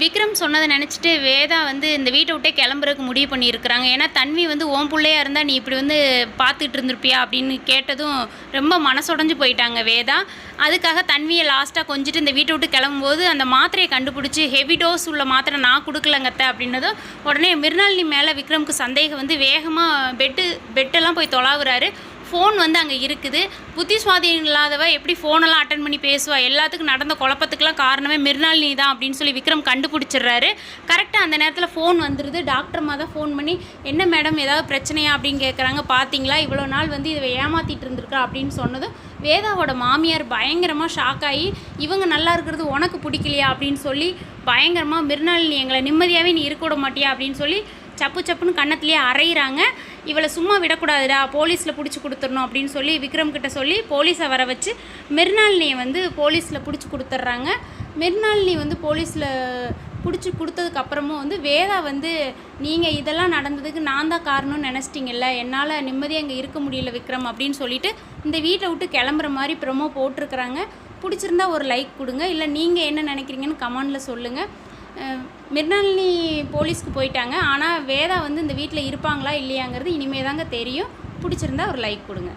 விக்ரம் சொன்னதை நினச்சிட்டு வேதா வந்து இந்த வீட்டை விட்டே கிளம்புறதுக்கு முடிவு பண்ணியிருக்கிறாங்க. ஏன்னா தன்வி வந்து ஓம் பிள்ளையா இருந்தால் நீ இப்படி வந்து பார்த்துட்டு இருந்திருப்பியா? அப்படின்னு கேட்டதும் ரொம்ப மனசுடைஞ்சு போயிட்டாங்க வேதா. அதுக்காக தன்வியை லாஸ்ட்டாக கொஞ்சிட்டு இந்த வீட்டை விட்டு கிளம்பும்போது அந்த மாத்திரையை கண்டுபிடிச்சி ஹெவி டோஸ் உள்ள மாத்திரை நான் கொடுக்கலங்கத்த அப்படின்னதும் உடனே மிருநாளினி மேலே விக்ரமுக்கு சந்தேகம் வந்து வேகமாக பெட்டு பெட்டெல்லாம் போய் தொலாவுறாரு. ஃபோன் வந்து அங்கே இருக்குது. புத்தி சுவாதீனம் இல்லாதவ எப்படி ஃபோனெல்லாம் அட்டன் பண்ணி பேசுவா? எல்லாத்துக்கும் நடந்த குழப்பத்துக்கெல்லாம் காரணமே மிருனாளினி தான் அப்படின்னு சொல்லி விக்ரம் கண்டுபிடிச்சிடுறாரு. கரெக்டாக அந்த நேரத்தில் ஃபோன் வந்துடுது டாக்டர் தான் ஃபோன் பண்ணி என்ன மேடம் ஏதாவது பிரச்சனையா? அப்படின்னு கேட்குறாங்க பார்த்தீங்களா இவ்வளோ நாள் வந்து இதை ஏமாத்திட்டு இருந்திருக்கா? அப்படின்னு சொன்னதும் வேதாவோட மாமியார் பயங்கரமாக ஷாக் ஆகி இவங்க நல்லா இருக்கிறது உனக்கு பிடிக்கலையா? அப்படின்னு சொல்லி பயங்கரமாக மிருனாளினி எங்களை நிம்மதியாகவே நீ இருக்க விட மாட்டியா? அப்படின்னு சொல்லி சப்பு சப்புன்னு கன்னத்துலேயே அரைகிறாங்க இவளை சும்மா விடக்கூடாதுடா போலீஸில் பிடிச்சி கொடுத்துடணும் அப்படின்னு சொல்லி விக்ரம் கிட்ட சொல்லி போலீஸை வர வச்சு மிர்னாலினியை வந்து போலீஸில் பிடிச்சி கொடுத்துட்றாங்க. மிர்னாலினி வந்து போலீஸில் பிடிச்சி கொடுத்ததுக்கு அப்புறமும் வந்து வேதா வந்து நீங்கள் இதெல்லாம் நடந்ததுக்கு நான் தான் காரணம்னு நினச்சிட்டிங்கல்ல என்னால் நிம்மதியாக இங்கே இருக்க முடியல விக்ரம் அப்படின்னு சொல்லிட்டு இந்த வீட்டை விட்டு கிளம்புற மாதிரி ப்ரொமோ போட்டிருக்கிறாங்க. பிடிச்சிருந்தா ஒரு லைக் கொடுங்க இல்லை நீங்கள் என்ன நினைக்கிறீங்கன்னு கமெண்டில் சொல்லுங்கள் மிர்னாலினி போலீஸ்க்கு போயிட்டாங்க. ஆனால் வேதா வந்து இந்த வீட்டில் இருப்பாங்களா இல்லையாங்கிறது இனிமே தாங்க தெரியும். பிடிச்சிருந்தா ஒரு லைக் கொடுங்க.